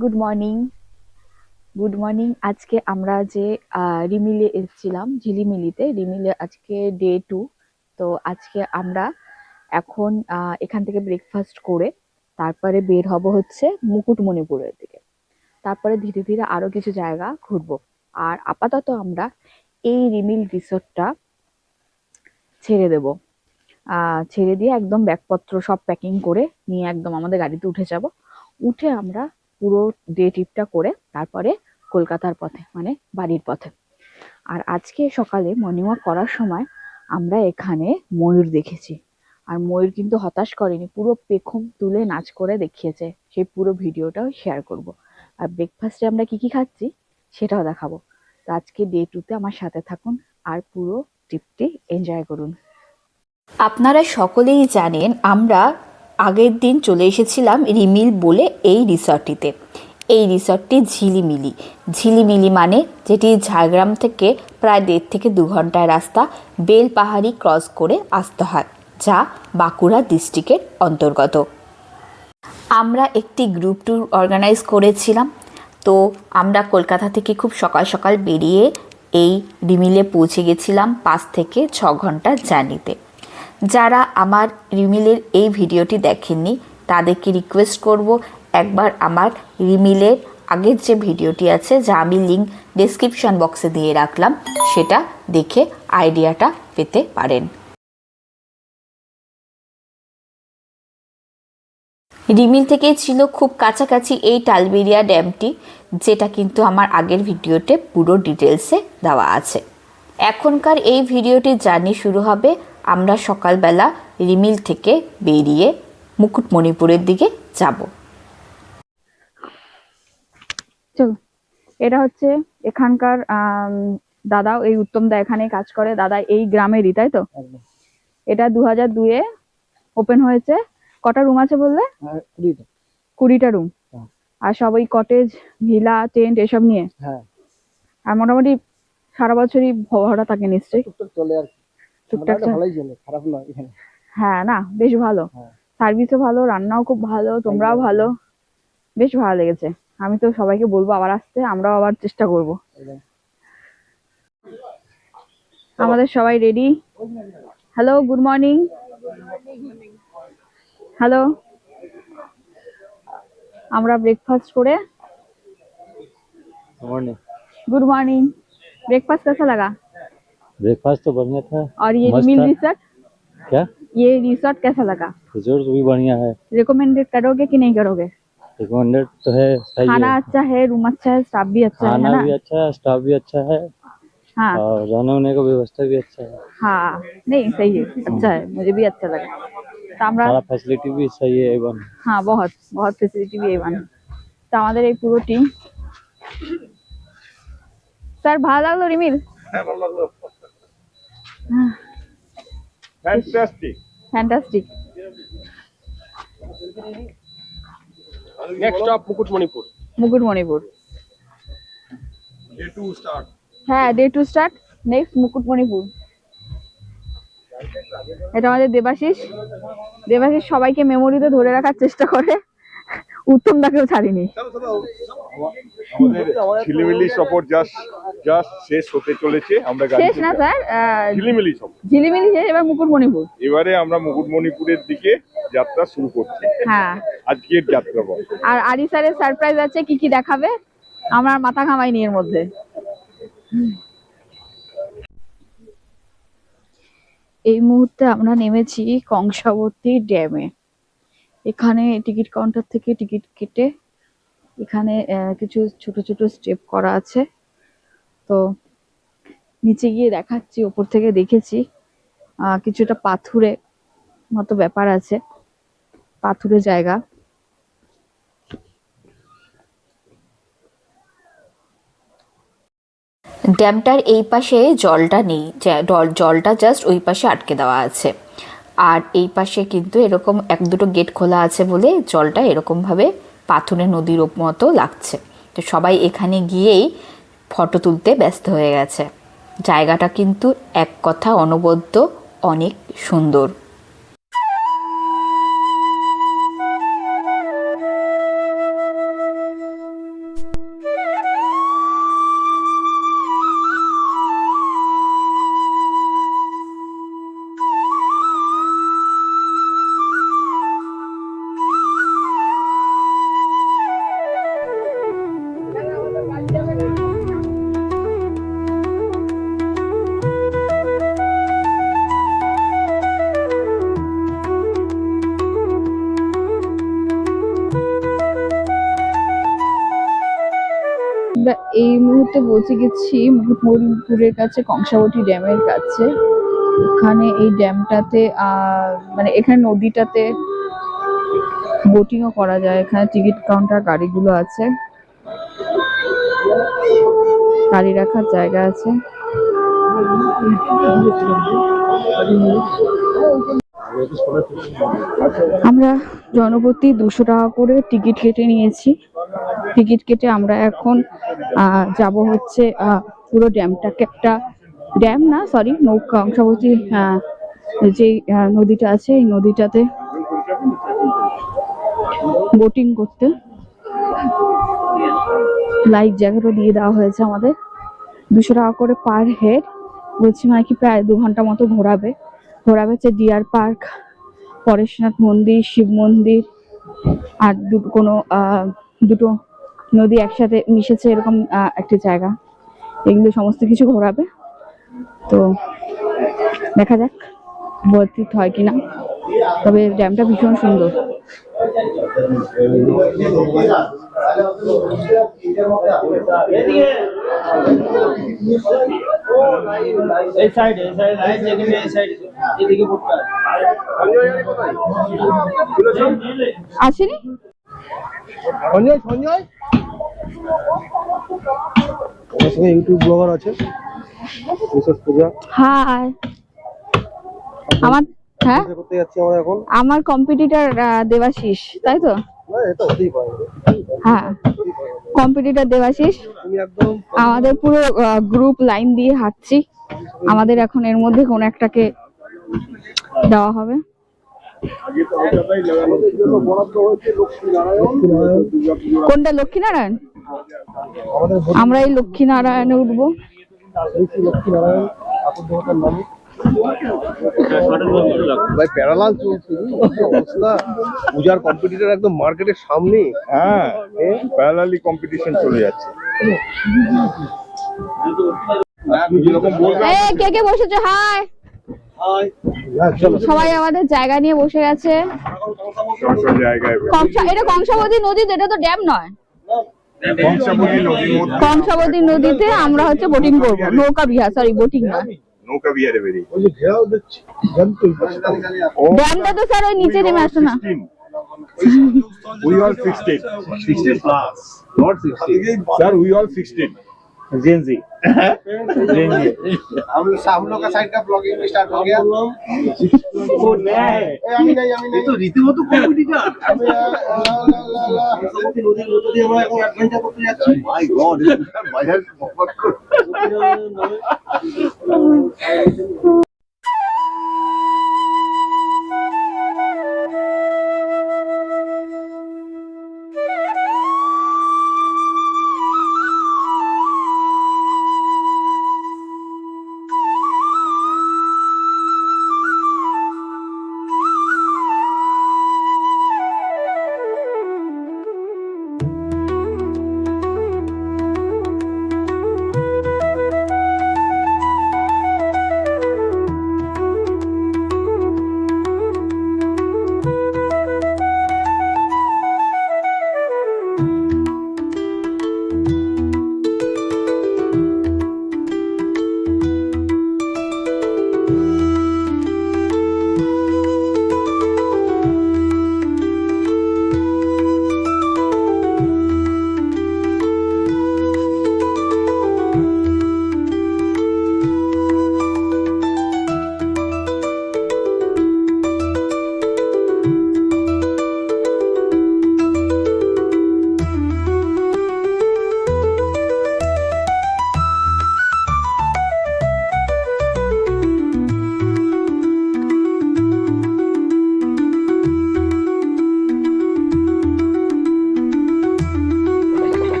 Good morning good morning আজকে আমরা যে রিমিলে এসেছিলাম, ঝিলিমিলিতে, রিমিলে আজকে ডে টু তো আজকে আমরা এখন এখান থেকে ব্রেকফাস্ট করে তারপরে বের হব হচ্ছে মুকুটমণিপুরের দিকে। তারপরে ধীরে ধীরে আরও কিছু জায়গা ঘুরবো। আর আপাতত আমরা এই রিমিল রিসোর্টটা ছেড়ে দেব। ছেড়ে দিয়ে একদম ব্যাগপত্র সব প্যাকিং করে নিয়ে একদম আমাদের গাড়িতে উঠে যাব। উঠে আমরা পুরো ডে ট্রিপটা করে তারপরে কলকাতার পথে মানে বাড়ির পথে। আর আজকে সকালে মর্নিং ওয়াক করার সময় আমরা এখানে ময়ূর দেখেছি। আর ময়ূর কিন্তু হতাশ করেনি, পুরো পেখম তুলে নাচ করে দেখিয়েছে। সেই পুরো ভিডিওটাও শেয়ার করব। আর ব্রেকফাস্টে আমরা কি কি খাচ্ছি সেটাও দেখাবো। তো আজকে ডে টুতে আমার সাথে থাকুন আর পুরো ট্রিপটি এনজয় করুন। আপনারা সকলেই জানেন আমরা আগের দিন চলে এসেছিলাম রিমিল বলে এই রিসর্টটিতে। এই রিসর্টটি ঝিলিমিলি। ঝিলিমিলি মানে যেটি ঝাড়গ্রাম থেকে প্রায় দেড় থেকে দু ঘণ্টার রাস্তা বেলপাহাড়ি ক্রস করে আসতে হয়, যা বাঁকুড়া ডিস্ট্রিক্টের অন্তর্গত। আমরা একটি গ্রুপ ট্যুর অর্গানাইজ করেছিলাম। তো আমরা কলকাতা থেকে খুব সকাল সকাল বেরিয়ে এই রিমিলে পৌঁছে গেছিলাম পাঁচ থেকে ছ ঘণ্টার জার্নিতে। যারা আমার রিমিলের এই ভিডিওটি দেখেননি, তাদেরকে রিকোয়েস্ট করব একবার আমার রিমিলের আগের যে ভিডিওটি আছে, যা আমি লিঙ্ক ডেসক্রিপশন বক্সে দিয়ে রাখলাম, সেটা দেখে আইডিয়াটা পেতে পারেন। রিমিল থেকে ছিল খুব কাছাকাছি এই টালবেরিয়া ড্যামটি, যেটা কিন্তু আমার আগের ভিডিওতে পুরো ডিটেলসে দেওয়া আছে। এখনকার এই ভিডিওটি জার্নি শুরু হবে আমরা সকালবেলা রিমিল থেকে বেরিয়ে মুকুটমণিপুরের দিকে যাব। চলো এটা হচ্ছে এখানকার দাদা এই উত্তম দা এখানে কাজ করে দাদা এই গ্রামেরই তাই তো? এটা দু হাজার দুয়ে ওপেন হয়েছে। কটা রুম আছে বললে? কুড়িটা। রুম হ্যাঁ। আর সব ওই কটেজ ভিলা টেন্ট এসব নিয়ে? হ্যাঁ। আর মোটামুটি সারা বছরই ভাড়া থাকে নিশ্চয়ই। চলে আর কি টুকটাক মোটামুটি চলে। ভালোই চলে খারাপ নয় এখানে হ্যাঁ না বেশ ভালো হ্যাঁ। সার্ভিসও ভালো রান্নাও খুব ভালো তোমরাও একদম। ভালো বেশ ভালো লেগেছে আমি তো সবাইকে বলবো আবার আসতে আমরাও আবার চেষ্টা করব একদম আমাদের সবাই ready hello good morning hello আমরা ব্রেকফাস্ট করে मॉर्निंग गुड मॉर्निंग ब्रेकफास्ट कैसा लगा ब्रेकफास्ट तो बढ़िया था और ये मस्त मिल था। रिसोर्ट क्या ये रिसोर्ट कैसा लगा रिजोर्ट भी बढ़िया है रिकमेंडेड करोगे कि नहीं करोगे रिकमेंडेड तो है सही खाना है अच्छा है रूम अच्छा है स्टाफ भी अच्छा है है खाना ना भी अच्छा है स्टाफ भी अच्छा है हाँ और रहने वहने का व्यवस्था भी अच्छा है हाँ नहीं सही है अच्छा है मुझे भी अच्छा लगा তো আমরা सारा फैसिलिटी भी सही है एवं হ্যাঁ বহুত বহুত ফেসিলিটি भी এবান তো আমাদের এই পুরো টিম স্যার ভালো লাগলো Rimil Fantastic. Fantastic Next stop Mukutmanipur. Mukutmanipur Day two start. হ্যাঁ day two start next Mukutmanipur এটা আমাদের দেবাশিস। দেবাশিস সবাইকে মেমোরিতে ধরে রাখার চেষ্টা করে। উত্তম দাকেও ছাড়িনি। আমাদের ঝিলিমিলি সফর জাস্ট জাস্ট শেষ হতে চলেছে আমরা গাড়ি শেষ না স্যার ঝিলিমিলি সফর ঝিলিমিলি শেষ এবার মুকুটমণিপুর। এবারে আমরা মুকুটমণিপুরের দিকে যাত্রা শুরু করছি। হ্যাঁ। আজকের যাত্রাপথ আর আরি স্যারের সারপ্রাইজ আছে কি কি দেখাবে? আমার মাথা ঘামাইনি এর মধ্যে। এই মুহূর্তে আমরা নেমেছি কংসাবতী ড্যামে। এখানে টিকিট কাউন্টার থেকে টিকিট কেটে এখানে কিছু ছোট ছোট স্টেপ করা আছে। তো নিচে গিয়ে দেখাচ্ছি, ওপর থেকে দেখেছি। কিছুটা পাথুরে মতো ব্যাপার আছে। পাথুরে জায়গা। ড্যামটার এই পাশে জলটা নেই, জলটা জাস্ট ওই পাশে আটকে দেওয়া আছে। আর এই পাশে কিন্তু এরকম এক দুটো গেট খোলা আছে বলে জলটা এরকমভাবে পাথুরে নদীর মতো লাগছে। তো সবাই এখানে গিয়েই ফটো তুলতে ব্যস্ত হয়ে গেছে। জায়গাটা কিন্তু এক কথা অনবদ্য, অনেক সুন্দর। মুহূর্তে পৌঁছে গেছি মুকুটমণিপুরের কাছে, কংসাবতী ড্যামের কাছে। ওখানে এই ড্যামটাতে মানে এখানে নদীটাতে বোটিংও করা যায়। এখানে টিকিট কাউন্টার গাড়িগুলো আছে। গাড়ি রাখার জায়গা আছে। আমরা জনপ্রতি দুশো টাকা করে টিকিট কেটে নিয়েছি। টিকিট কেটে আমরা এখন যাব হচ্ছে পুরো ড্যামটাকে একটা ড্যাম না সরি নৌকা আহ, যে নদীটা আছে এই নদীটাতে বোটিং করতে। লাইফ জ্যাকেটও দিয়ে দেওয়া হয়েছে আমাদের। দুশো টাকা করে পার হেড বলছি মানে কি প্রায় দু ঘণ্টা মতো ঘোরাবে। ঘোরাবে হচ্ছে ডিয়ার পার্ক, পরেশনাথ মন্দির, শিব মন্দির, আর দুটো কোনো দুটো নদী একসাথে মিশেছে এরকম একটি জায়গা। এগুলো সমস্ত কিছু ঘোরাবে। তো দেখা যাক ভর্তিত হয় কিনা। তবে ড্যামটা ভীষণ সুন্দর। এই সাইডে এই সাইডে লাইট যেখানে এই সাইডে এদিকে পড়তে আসেনি? সঞ্জয় সঞ্জয়? আমার সঙ্গে ইউটিউব ব্লগার আছে বিশেষ পূজা। হাই আমার হ্যাঁ? পূজা করতে যাচ্ছি আমরা এখন। আমার কম্পিটিটর দেবাশিস তাই তো? হ্যাঁ কম্পিটিটর দেবাশিস আমাদের পুরো গ্রুপ লাইন দিয়ে হাঁটছি। আমাদের এখন এর মধ্যে কোন একটাকে দেওয়া হবে। কোনটা লক্ষ্মীনারায়ণ? আমরা এই লক্ষ্মীনারায়ণে উঠবো। লক্ষ্মীনারায়ণ ঠাকুর দেবতার নামে। ভাই প্যারালাল চলছে অবস্থা। পূজার কম্পিটিটর একদম মার্কেটের সামনে হ্যাঁ প্যারালালি কম্পিটিশন চলে যাচ্ছে। এ কে কে বসেছে? হাই। হ্যাঁ সবাই আমাদের জায়গা নিয়ে বসে গেছে। এটা কংসাবতী নদীতে এটা তো ড্যাম নয়। কংসাবতী নদীতে আমরা হচ্ছে বোটিং করব। নৌকা বিহার সরি বোটিং না নৌকা বিহারে বেরিয়ে ওই যে ঘেরাও দেখছি জানতোই ড্যামটা তো স্যার ওই নিচে নেমে আসে না We all 16. 16 plus. Not 16. Sir, we all 16. जेन जी जेन जी हम हम लोग का साइड का ब्लॉगिंग स्टार्ट हो गया वो नया है ए, আমি নাই আমি নাই তো রীতিমতো কম্পিটিটর আমি নদীর মধ্য দিয়ে আমরা এখন অ্যাডভেঞ্চার করতে যাচ্ছি মাই গড বাজার বকবক করে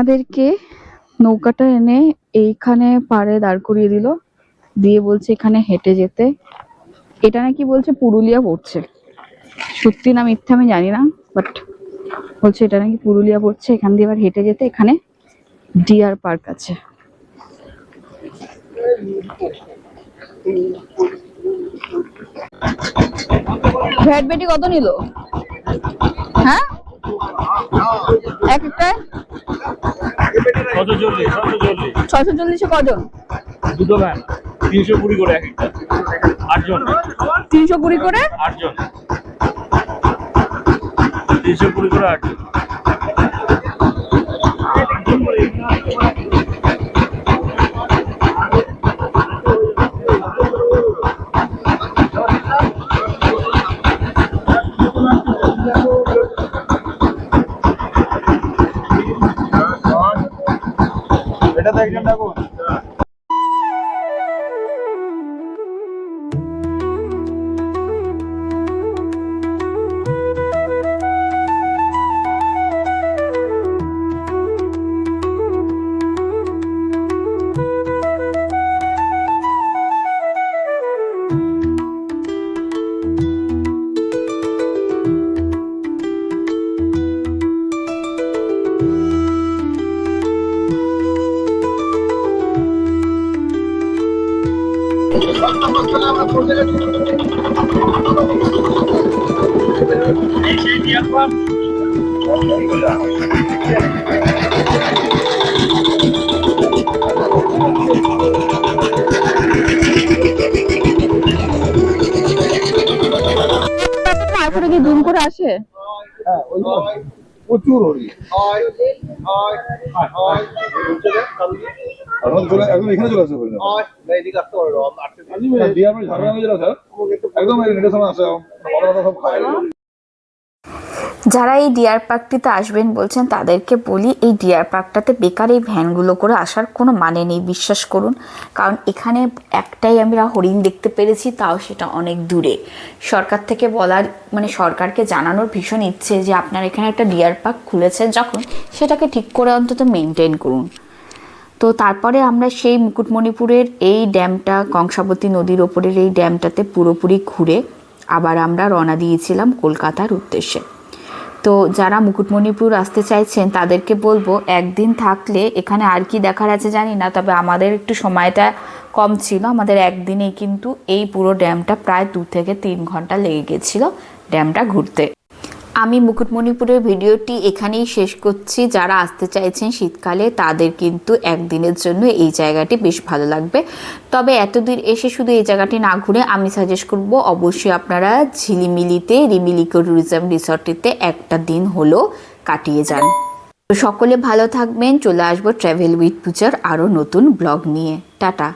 আমাদেরকে নৌকাটা এনে এইখানে পাড়ে দাঁড় করিয়ে দিল। দিয়ে বলছে, এখানে হেঁটে যেতে। এটা নাকি বলছে পুরুলিয়া পড়ছে। সত্যি না মিথ্যা আমি জানি না বাট বলছে এটা নাকি পুরুলিয়া পড়ছে। এখান দিয়ে এবার হেঁটে যেতে এখানে ডিয়ার পার্ক আছে। ভ্যাট বেটি কত নিল? হ্যাঁ? এক একটায় ছশো চল্লিশ ছশো চল্লিশ ছয়শো চল্লিশে কজন? দুটো ভ্যান তিনশো কুড়ি করে এক একটা। আটজন। তিনশো কুড়ি করে? আটজন। তিনশো কুড়ি করে আটজন। তারপরে কি জুম করে আসে? প্রচুর হরিণ এখন চলে এখন এখানে চলে আসতে পারো স্যার একদম নেটের সময় আসে সব খায়। যারা এই ডিয়ার পার্কটিতে আসবেন বলছেন, তাদেরকে বলি এই ডিয়ার পার্কটাতে বেকার এই ভ্যানগুলো করে আসার কোনো মানে নেই, বিশ্বাস করুন। কারণ এখানে একটাই আমরা হরিণ দেখতে পেরেছি, তাও সেটা অনেক দূরে। সরকার থেকে বলার মানে সরকারকে জানানোর ভীষণ ইচ্ছে যে আপনার এখানে একটা ডিয়ার পার্ক খুলেছেন যখন সেটাকে ঠিক করে অন্তত মেনটেন করুন। তো তারপরে আমরা সেই মুকুটমণিপুরের এই ড্যামটা, কংসাবতী নদীর ওপরের এই ড্যামটাতে পুরোপুরি ঘুরে আবার আমরা রওনা দিয়েছিলাম কলকাতার উদ্দেশ্যে। তো যারা মুকুটমণিপুর আসতে চাইছেন, তাদেরকে বলব একদিন থাকলে এখানে আর কি দেখার আছে জানি না, তবে আমাদের একটু সময়টা কম ছিল। আমাদের একদিনেই কিন্তু এই পুরো ড্যামটা প্রায় দু থেকে তিন ঘণ্টা লেগে গেছিল ড্যামটা ঘুরতে। আমি মুকুটমণিপুরের ভিডিওটি এখানেই শেষ করছি। যারা আসতে চাইছেন শীতকালে, তাদের কিন্তু একদিনের জন্য এই জায়গাটি বেশ ভালো লাগবে। তবে এতদূর এসে শুধু এই জায়গাটি না ঘুরে আমি সাজেস্ট করব, অবশ্যই আপনারা ঝিলিমিলিতে, রিমিলিকো ট্যুরিজম রিসর্টটিতে একটা দিন হলো কাটিয়ে যান। সকলে ভালো থাকবেন, চলে আসব ট্রাভেল উইথ পুজার আরও নতুন ব্লগ নিয়ে। টাটা।